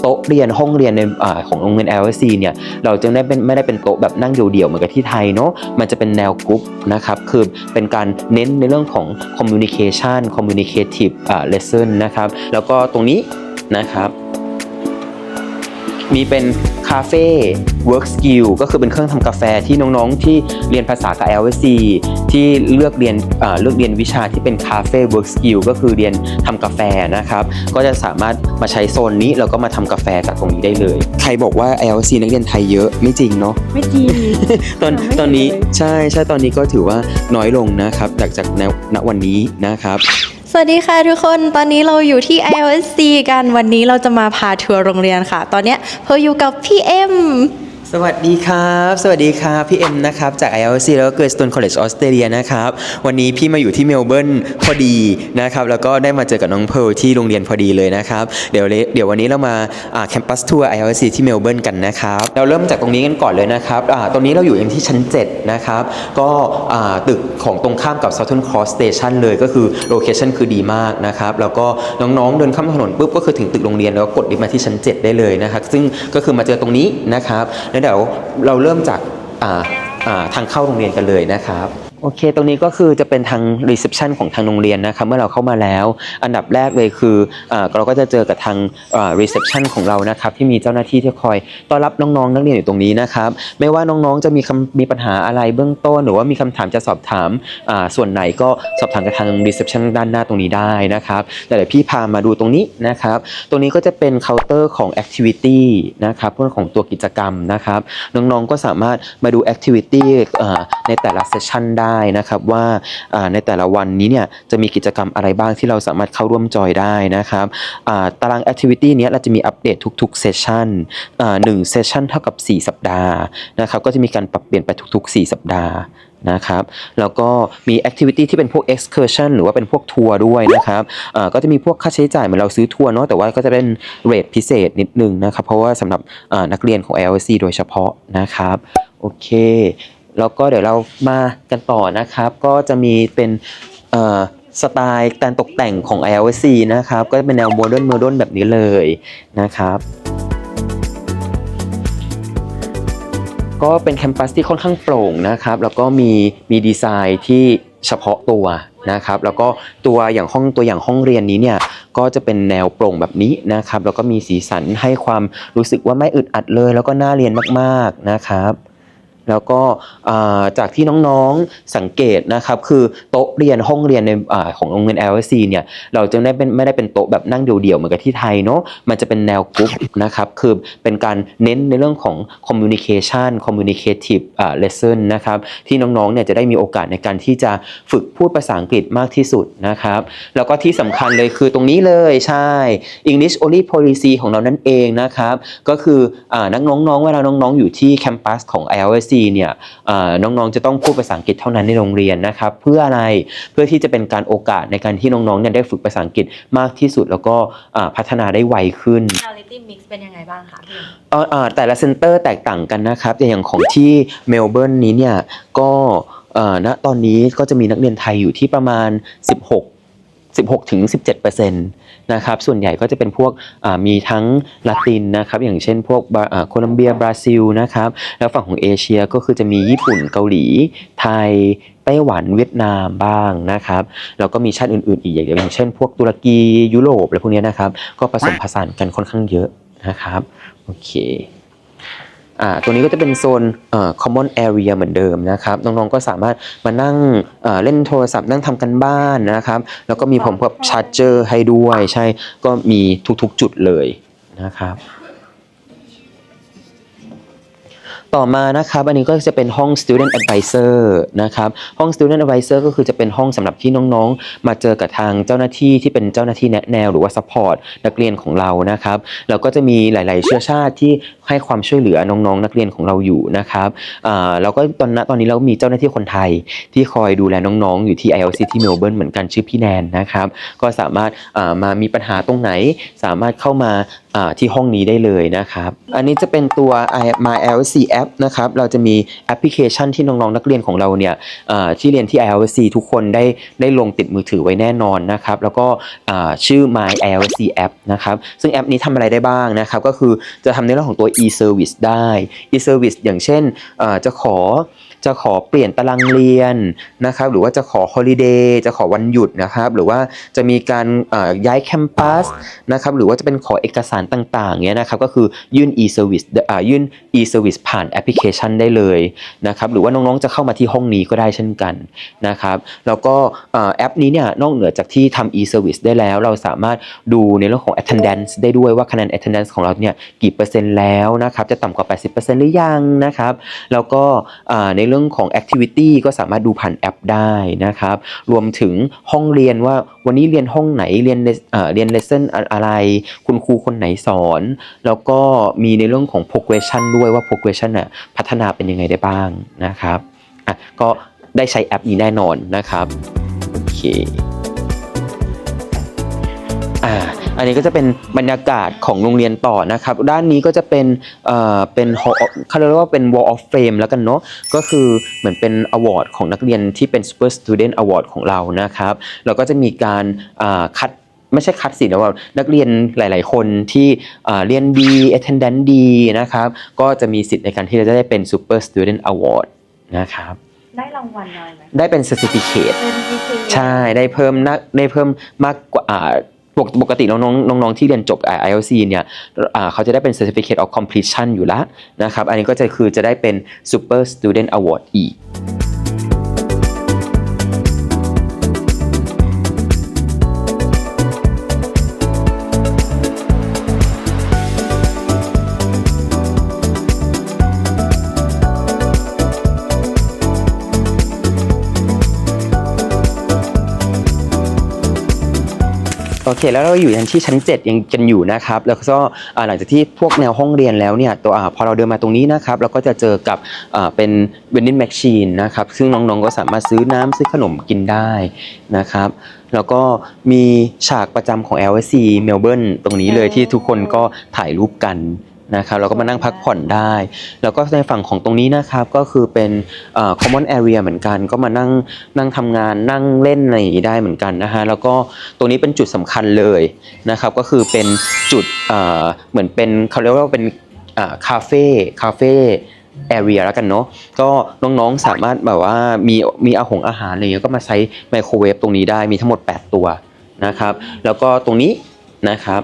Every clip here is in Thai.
โต๊ะเรียนห้องเรียนในอของโรงเรียน LSC เนี่ยเราจึงได้เป็นไม่ได้เป็นโต๊ะแบบนั่งเดี่ยวๆเหมือนกับที่ไทยเนาะมันจะเป็นแนวกรุ๊ปนะครับคือเป็นการเน้นในเรื่องของ communication communicative lesson นะครับแล้วก็ตรงนี้นะครับ มีเป็นคาเฟ่ work skill ก็คือเป็นเครื่องทำกาแฟที่น้องๆ ที่เรียนภาษากับ LSC ที่เลือกเรียนอ่าเลือกเรียนวิชาที่เป็นคาเฟ่ work skill ก็คือเรียนทำกาแฟนะครับ ก็จะสามารถมาใช้โซนนี้แล้วก็มาทำกาแฟจากตรงนี้ได้เลย ใครบอกว่า LSC นักเรียนไทยเยอะไม่จริงเนาะไม่จริงตอนไม่เห็นตอนนี้เลยใช่ใช่ตอนนี้ก็ถือว่าน้อยลงนะครับจากจากณณวันนี้นะครับ สวัสดีค่ะทุกคน ตอนนี้เราอยู่ที่ IOSC กัน วันนี้เราจะมาพาทัวร์โรงเรียนค่ะ ตอนเนี้ยเพออยู่กับพี่เอ็ม สวัสดีครับ สวัสดีครับพี่เอ็มนะครับจาก ILC แล้วก็ Greystone College ออสเตรเลียนะครับวันนี้พี่มาอยู่ที่เมลเบิร์นพอดีนะครับแล้วก็ได้มาเจอกับน้องเพร์ลที่โรงเรียนพอดีเลยนะครับเดี๋ยวเดี๋ยววันนี้เรามาแคมปัสทัวร์ ILC ที่เมลเบิร์นกันนะครับเราเริ่มจากตรงนี้กันก่อนเลยนะครับตรงนี้เราอยู่ยังที่ชั้น 7 นะครับก็ตึกของตรงข้ามกับ Southern Cross Station เลยก็คือโลเคชันคือดีมากนะครับแล้วก็น้องๆเดินข้ามถนนปุ๊บก็คือถึงตึกโรงเรียนแล้วก็กดลิฟต์มาที่ชั้น 7 ได้เลยนะครับซึ่งก็คือมาเจอตรงนี้นะครับแล้นเดี๋ยวเราเริ่มจากทางเข้าโรงเรียนกันเลยนะครับ โอเค ตรงนี้ก็คือจะเป็นทางรีเซพชันของทางโรงเรียนนะครับ เมื่อเราเข้ามาแล้ว อันดับแรกเลยคืออเราก็จะเจอกับทางรีเซพชันของเรานะครับ ที่มีเจ้าหน้าที่ที่คอยต้อนรับน้องๆ นักเรียนอยู่ตรงนี้นะครับ ไม่ว่าน้องๆ จะมีคำมีปัญหาอะไรเบื้องต้น หรือว่ามีคำถามจะสอบถามส่วนไหนก็สอบถามกับทางรีเซพชันด้านหน้าตรงนี้ได้นะครับ แต่เดี๋ยวพี่พามาดูตรงนี้นะครับ ตรงนี้ก็จะเป็นเคาน์เตอร์ของ Activity นะครับเรื่องของตัวกิจกรรมนะครับ น้องๆ ก็สามารถมาดู Activity อ่าในแต่ละเซสชันได้ได้นะครับว่าในแต่ละวันนี้เนี่ยจะมีกิจกรรมอะไรบ้างที่เราสามารถเข้าร่วมจอยได้นะครับตาราง Activity เนี้ยเราจะมีอัปเดตทุกๆเซสชันหนึ่งเซสชันเท่ากับ 4 สัปดาห์นะครับก็จะมีการปรับเปลี่ยนไปทุก ๆ 4 สัปดาห์นะครับแล้วก็มี Activity ที่เป็นพวก Excursion หรือว่าเป็นพวกทัวร์ด้วยนะครับก็จะมีพวกค่าใช้จ่ายเหมือนเราซื้อทัวร์เนาะแต่ว่าก็จะเป็นเรทพิเศษนิดนึงนะครับ เพราะว่าสำหรับนักเรียนของ LC โดยเฉพาะนะครับ โอเค แล้วก็เดี๋ยวเรามากันต่อนะครับ ก็จะมีเป็นสไตล์การตกแต่งของ ILC นะครับ ก็จะเป็นแนวโมเดิร์นโมเดิร์นแบบนี้เลยนะครับ ก็เป็นแคมปัสที่ค่อนข้างโปร่งนะครับ แล้วก็มีมีดีไซน์ที่เฉพาะตัวนะครับ แล้วก็ตัวอย่างห้องตัวอย่างห้องเรียนนี้เนี่ยก็จะเป็นแนวโปร่งแบบนี้นะครับ แล้วก็มีสีสันให้ความรู้สึกว่าไม่อึดอัดเลย แล้วก็น่าเรียนมากๆนะครับ แล้วก็จากที่น้องๆสังเกตนะครับคือโต๊ะเรียนห้องเรียนในอของโรงเรียน LSC เนี่ยเราจะได้เป็นไม่ได้เป็นโต๊ะแบบนั่งเดี่ยวๆเหมือนกับที่ไทยเนาะมันจะเป็นแนวกรุ๊ปนะครับคือเป็นการเน้นในเรื่องของ communication communicative lesson นะครับที่น้องๆเนี่ยจะได้มีโอกาสในการที่จะฝึกพูดภาษาอังกฤษมากที่สุดนะครับแล้วก็ที่สำคัญเลยคือตรงนี้เลยใช่ English only policy ของเรานั่นเองนะครับก็คืออนักน้องๆเวลาน้องๆอยู่ที่แคมปัสของ ILSC เนี่ยอ่าน้องๆจะต้องพูดภาษาอังกฤษเท่านั้นในโรงเรียนนะครับเพื่ออะไรเพื่อที่จะเป็นการโอกาสในการที่น้องๆเนี่ยได้ฝึกภาษาอังกฤษมากที่สุดแล้วก็อ่าพัฒนาได้ไวขึ้น Reality Mix เป็นยังไงบ้างคะพี่เอ่อเอ่อแต่ละเซ็นเตอร์แตกต่างกันนะครับแต่อย่างของที่เมลเบิร์นนี้เนี่ยก็เอ่อณตอนนี้ก็จะมีนักเรียนไทยอยู่ที่ประมาณ 16 16ถึง17%น นะครับส่วนใหญ่ก็จะเป็นพวกมีทั้งละตินนะครับอย่างเช่นพวกโคลัมเบียบราซิลนะครับแล้วฝั่งของเอเชียก็คือจะมีญี่ปุ่นเกาหลีไทยไต้หวันเวียดนามบ้างนะครับแล้วก็มีชาติอื่นๆอีกอย่างเช่น พวกตุรกียุโรปอะไรพวกนี้นะครับก็ผสมผสานกันค่อนข้างเยอะนะครับโอเค อ่าตัวนี้ก็จะเป็นโซนเอ่อ common area เหมือนเดิมนะครับ น้องๆก็สามารถมานั่งเอ่อเล่นโทรศัพท์นั่งทำกันบ้านนะครับ แล้วก็มีผมกับชาร์จเจอร์ให้ด้วย ใช่ก็มีทุกๆจุดเลยนะครับ ต่อมานะครับอันนี้ก็จะเป็นห้อง student advisor นะครับห้อง student advisor ก็คือจะเป็นห้องสำหรับที่น้องๆ มาเจอกับทางเจ้าหน้าที่ที่เป็นเจ้าหน้าที่แนะแนวหรือว่า support นักเรียนของเรานะครับแล้วก็จะมีหลาย ๆ เชื้อชาติที่ให้ความช่วยเหลือน้องๆ นักเรียนของเราอยู่นะครับอ่าแล้วก็ตอนนั้นตอนนี้เราก็มีเจ้าหน้าที่คนไทยที่คอยดูแลน้องๆ อยู่ที่ ILC ที่เมลเบิร์นเหมือนกันชื่อพี่แนนนะครับก็สามารถมามีปัญหาตรงไหนสามารถเข้ามาที่ห้องนี้ได้เลยนะครับ อันนี้จะเป็นตัว I- My ILC app นะครับ เราจะมีแอปพลิเคชันที่น้องๆนักเรียนของเราเนี่ยอ่าที่เรียนที่ ILC ทุกคนได้ได้ลงติดมือถือไว้แน่นอนนะครับ แล้วก็อ่าชื่อ My ILC app นะครับ ซึ่งแอปนี้ทำอะไรได้บ้างนะครับ ก็คือจะทำในเรื่องของตัว e-service ได้ e-service อย่างเช่นอ่าจะขอ จะขอเปลี่ยนตารางเรียนนะครับหรือว่าจะขอฮอลิเดย์จะขอวันหยุดนะครับหรือว่าจะมีการย้ายแคมปัสนะครับหรือว่าจะเป็นขอเอกสารต่างๆเนี้ยนะครับก็คือยื่น e-service อ่ายื่น e-service ผ่านแอปพลิเคชันได้เลยนะครับหรือว่าน้องๆจะเข้ามาที่ห้องนี้ก็ได้เช่นกันนะครับแล้วก็แอปนี้เนี่ยนอกเหนือจากที่ทำ e-service ได้แล้ว เราสามารถดูในเรื่องของ attendance ได้ด้วยว่าคะแนน attendance ของเราเนี่ยกี่เปอร์เซ็นต์แล้วนะครับจะต่ำกว่า 80%หรือยังนะครับแล้วก็ในเรื่องของ activity ก็สามารถดูผ่านแอปได้นะครับ รวมถึงห้องเรียนว่าวันนี้เรียนห้องไหนเรียนเอ่อเรียน lesson อะไร คุณครูคนไหนสอน แล้วก็มีในเรื่องของ progression ด้วยว่า progression น่ะพัฒนาเป็นยังไงได้บ้างนะครับอะก็ได้ใช้แอปนี้แน่นอนนะครับ โอเคอ่า อันนี้ก็จะเป็นบรรยากาศของโรงเรียนต่อนะครับ ด้านนี้ก็จะเป็นเอ่อเป็น hall of เขาเรียกว่าเป็น wall of fame แล้วกันเนาะก็คือเหมือนเป็น award ของนักเรียนที่เป็น super student award ของเรานะครับแล้วก็จะมีการอ่าคัดไม่ใช่คัดสินะว่านักเรียนหลาย ๆ คนที่อ่าเรียนดี attendance ดีนะครับ ก็จะมีสิทธิ์ในการที่จะได้เป็น super student award นะครับได้รางวัลอะไรไหมได้เป็น certificate เป็นดีซีใช่ได้เพิ่มนักได้เพิ่มมากกว่าอ่า ปกปกติน้องๆน้องที่เรียนจบ ILC เนี่ยเขาจะได้เป็น certificate of completion อยู่แล้วนะครับ อันนี้ก็จะคือจะได้เป็น super student award อีก อเคแล้วเราอยู่ยันที่ชั้น 7 ยังกันอยู่นะครับแล้วก็หลังจากที่พวกแนวห้องเรียนแล้วเนี่ยตัวอพอเราเดินมาตรงนี้นะครับเราก็จะเจอกับเป็นเวนดิ้งแมชชีนนะครับซึ่งน้องๆก็สามารถซื้อน้ำซื้อขนมกินได้นะครับแล้วก็มีฉากประจำของ LSC Melbourne ตรงนี้เลยที่ทุกคนก็ถ่ายรูปกัน นะครับแล้วก็มานั่งพักผ่อนได้ แล้วก็ในฝั่งของตรงนี้นะครับก็คือเป็นเอ่อ common area เหมือนกัน ก็มานั่งนั่งทำงานนั่งเล่นอะไรอย่างนี้ได้เหมือนกันนะฮะแล้วก็ตรงนี้เป็นจุดสำคัญเลยนะครับก็คือเป็นจุดเอ่อเหมือนเป็นเขาเรียกว่าเป็นคาเฟ่คาเฟ่แอเรียแล้วกันเนาะก็น้องๆสามารถแบบว่ามีมีอาหงอาหารอะไรเงี้ยก็มาใช้ไมโครเวฟตรงนี้ได้มีทั้งหมด 8 ตัวนะครับ แล้วก็ตรงนี้นะครับ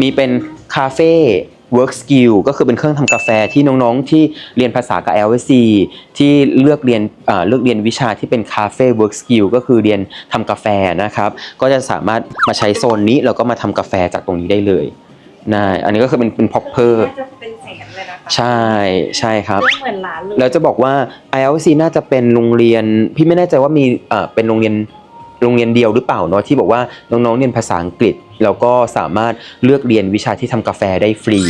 มีเป็น คาเฟ่ work skill ก็คือเป็นเครื่องทำกาแฟที่น้องๆ ที่เรียนภาษากับ LSC ที่เลือกเรียนเอ่อเลือกเรียนวิชาที่เป็นคาเฟ่ work skill ก็คือเรียนทำกาแฟนะครับ ก็จะสามารถมาใช้โซนนี้ แล้วก็มาทำกาแฟจากตรงนี้ได้เลยนะอันนี้ก็คือเป็นเป็น popper น่าจะเป็นแสนเลยนะคะใช่ใช่ครับซึ่งเหมือนร้านเลยแล้วจะบอกว่า ILC น่าจะเป็นโรงเรียน พี่ไม่แน่ใจว่ามีเอ่อเป็นโรงเรียนโรงเรียนเดียวหรือเปล่าเนาะที่บอกว่าน้องๆเรียนภาษาอังกฤษ แล้วก็สามารถเลือกเรียนวิชาที่ทำกาแฟได้ฟรี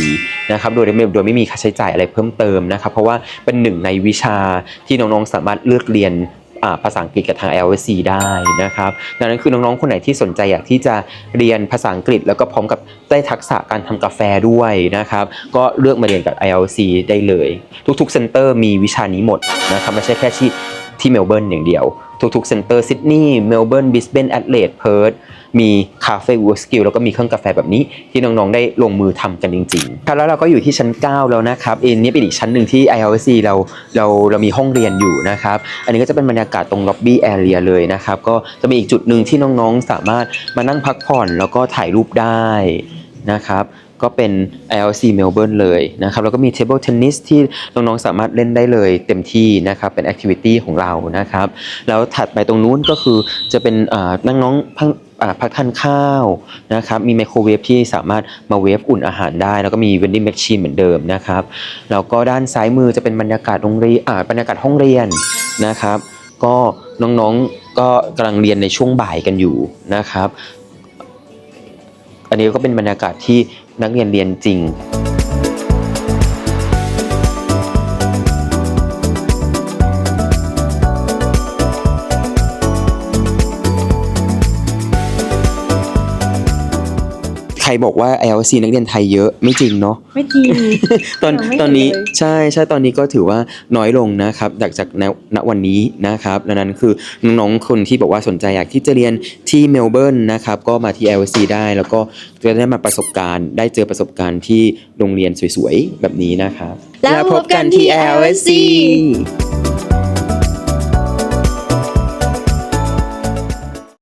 นะครับโดยไม่โดยไม่มีค่าใช้จ่ายอะไรเพิ่มเติมนะครับ เพราะว่าเป็นหนึ่งในวิชาที่น้องๆสามารถเลือกเรียนภาษาอังกฤษกับทาง LSC ได้นะครับดังนั้นคือน้องๆ คนไหนที่สนใจอยากที่จะเรียนภาษาอังกฤษ แล้วก็พร้อมกับได้ทักษะการทำกาแฟด้วยนะครับ ก็เลือกมาเรียนกับ ILC ได้เลย ทุกๆเซ็นเตอร์มีวิชานี้หมดนะครับไม่ใช่แค่ที่ ที่เมลเบิร์นอย่างเดียว ทุกๆเซ็นเตอร์ซิดนีย์เมลเบิร์นบิสเบนแอดเลดเพิร์ธมีคาเฟ่วูสกิลแล้วก็มีเครื่องกาแฟแบบนี้ที่น้องๆได้ลงมือทำกันจริงๆครับแล้วเราก็อยู่ที่ชั้น 9 แล้วนะครับเอ็นนี่เป็นอีกชั้นหนึ่งที่ ILC เราเราเรามีห้องเรียนอยู่นะครับอันนี้ก็จะเป็นบรรยากาศตรงล็อบบี้แอเรียเลยนะครับก็จะมีอีกจุดหนึ่งที่น้องๆสามารถมานั่งพักผ่อนแล้วก็ถ่ายรูปได้นะครับ ก็เป็น ILC Melbourne เลยนะครับแล้วก็มี Table Tennis ที่น้องๆสามารถเล่นได้เลยเต็มที่นะครับเป็น Activity ของเรานะครับแล้วถัดไปตรงนู้นก็คือจะเป็นอ่านั่งน้องพักพักทานข้าวนะครับ มีไมโครเวฟที่สามารถมาเวฟอุ่นอาหารได้ แล้วก็มี vending machine เหมือนเดิมนะครับ แล้วก็ด้านซ้ายมือจะเป็นบรรยากาศโรงเรียนบรรยากาศห้องเรียนนะครับ ก็น้องๆก็กำลังเรียนในช่วงบ่ายกันอยู่นะครับ อันนี้ก็เป็นบรรยากาศที่ นักเรียนเรียนจริง ใครบอกว่า ILC นักเรียนไทยเยอะไม่จริงเนาะ ไม่จริง ตอนยังไม่ตอนนี้เห็นเลย ใช่ใช่ตอนนี้ก็ถือว่าน้อยลงนะครับจากจากณณวันนี้นะครับดังนั้นคือน้องๆคนที่บอกว่าสนใจอยากที่จะเรียนที่เมลเบิร์นนะครับก็มาที่ LC ได้แล้วก็จะได้มาประสบการณ์ได้เจอประสบการณ์ที่โรงเรียนสวยๆ แบบนี้นะครับ แล้วพบกันที่ LSC